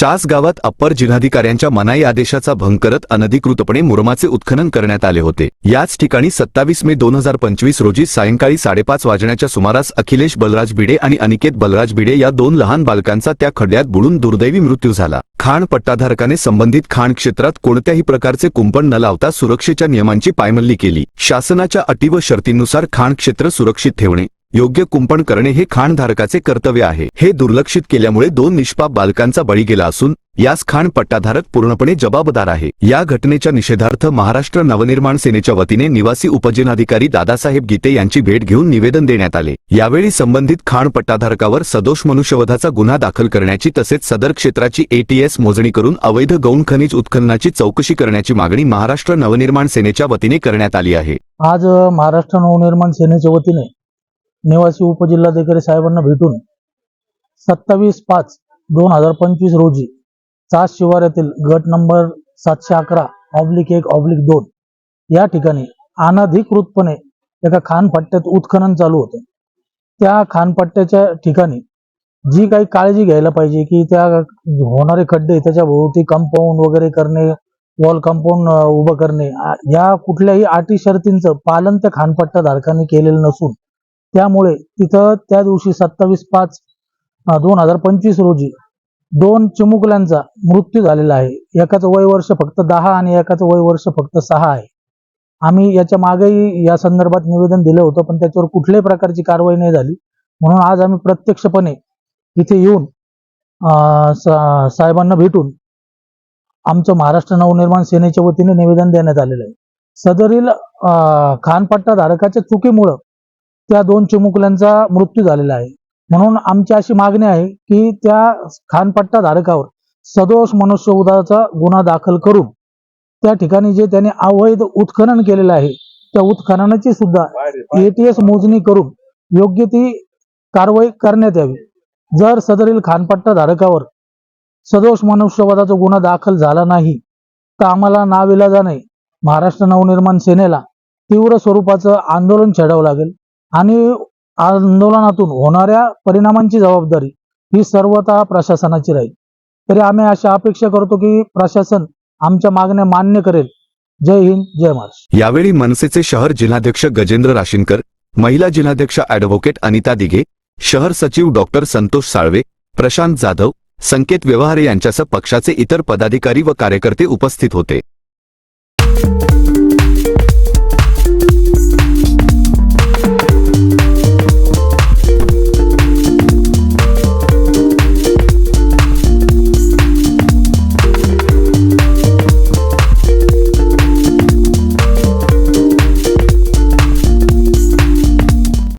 चास गावात अप्पर जिल्हाधिकाऱ्यांच्या मनाई आदेशाचा भंग करत अनधिकृतपणे मुरमाचे उत्खनन करण्यात आले होते. याच ठिकाणी सत्तावीस मे दोन हजार पंचवीस रोजी सायंकाळी साडेपाच वाजण्याच्या सुमारास अखिलेश बलराज भिडे आणि अनिकेत बलराज भिडे या दोन लहान बालकांचा त्या खड्ड्यात बुडून दुर्दैवी मृत्यू झाला. खाण पट्टाधारकाने संबंधित खाण क्षेत्रात कोणत्याही प्रकारचे कुंपण न लावता सुरक्षेच्या नियमांची पायमल्ली केली. शासनाच्या अटी व शर्तींनुसार खाण क्षेत्र सुरक्षित ठेवणे. योग्य कुंपण करणे हे खाणधारकाचे कर्तव्य आहे. हे दुर्लक्षित केल्यामुळे दोन निष्पाप बालकांचा बळी गेला असून यास खाण पट्टाधारक पूर्णपणे जबाबदार आहे. या घटनेच्या निषेधार्थ महाराष्ट्र नवनिर्माण सेनेच्या वतीने निवासी उपजिल्हाधिकारी दादासाहेब गीते यांची भेट घेऊन निवेदन देण्यात आले. यावेळी संबंधित खाण पट्टाधारकावर सदोष मनुष्यवधाचा गुन्हा दाखल करण्याची तसेच सदर क्षेत्राची एटीएस मोजणी करून अवैध गौण खनिज उत्खननाची चौकशी करण्याची मागणी महाराष्ट्र नवनिर्माण सेनेच्या वतीने करण्यात आली आहे. आज महाराष्ट्र नवनिर्माण सेनेच्या वतीने निवासी उपजिल्हाधिकारी साहेबांना भेटून सत्तावीस पाच दोन हजार पंचवीस रोजी चास शिवाऱ्यातील गट नंबर सातशे अकरा ऑब्लिक एक ऑब्लिक दोन या ठिकाणी अनधिकृतपणे एका खानपट्ट्यात उत्खनन चालू होतं. त्या खानपट्ट्याच्या ठिकाणी जी काही काळजी घ्यायला पाहिजे की त्या होणारे खड्डे त्याच्या भोवती कंपाऊंड वगैरे करणे वॉल कंपाऊंड उभं करणे या कुठल्याही अटी शर्तींचं पालन त्या खानपट्टा धारकांनी केलेलं नसून त्यामुळे तिथं त्या दिवशी सत्तावीस पाच दोन हजार पंचवीस रोजी दोन चिमुकल्यांचा मृत्यू झालेला आहे. एकाचं वय वर्ष फक्त दहा आणि एकाचं वय वर्ष फक्त सहा आहे. आम्ही याच्या मागेही या संदर्भात निवेदन दिलं होतं पण त्याच्यावर कुठल्याही प्रकारची कारवाई नाही झाली. म्हणून आज आम्ही प्रत्यक्षपणे इथे येऊन साहेबांना भेटून आमचं महाराष्ट्र नवनिर्माण सेनेच्या वतीने निवेदन देण्यात आलेलं आहे. सदरील खानपट्टा धारकाच्या चुकीमुळं त्या दोन चिमुकल्यांचा मृत्यू झालेला आहे. म्हणून आमची अशी मागणी आहे की त्या खानपट्टा धारकावर सदोष मनुष्यवधाचा गुन्हा दाखल करून त्या ठिकाणी जे त्याने अवैध उत्खनन केलेलं आहे त्या उत्खननाची सुद्धा एटीएस मोजणी करून योग्य ती कारवाई करण्यात यावी. जर सदरील खानपट्टा धारकावर सदोष मनुष्यवधाचा गुन्हा दाखल झाला नाही तर आम्हाला नाविलाजाने महाराष्ट्र नवनिर्माण सेनेला तीव्र स्वरूपाचं आंदोलन छेडावं लागेल. आणि आंदोलनातून होणाऱ्या परिणामांची जबाबदारी ही सर्वतः प्रशासनाची राहील. तरी आम्ही अशा अपेक्षा करतो की प्रशासन आमच्या मागण्या मान्य करेल. जय हिंद जय महाराष्ट्र. यावेळी मनसेचे शहर जिल्हाध्यक्ष गजेंद्र राशींकर महिला जिल्हाध्यक्ष अॅडव्होकेट अनिता दिघे शहर सचिव डॉक्टर संतोष साळवे प्रशांत जाधव संकेत व्यवहारे यांच्यासह पक्षाचे इतर पदाधिकारी व कार्यकर्ते उपस्थित होते.